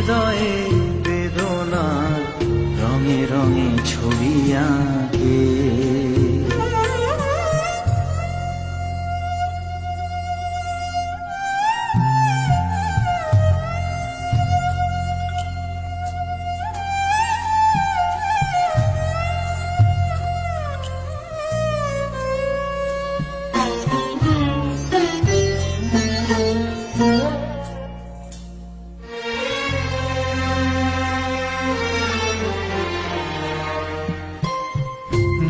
হৃদয়ে বেদনা রঙে রঙে ছবি আঁকে।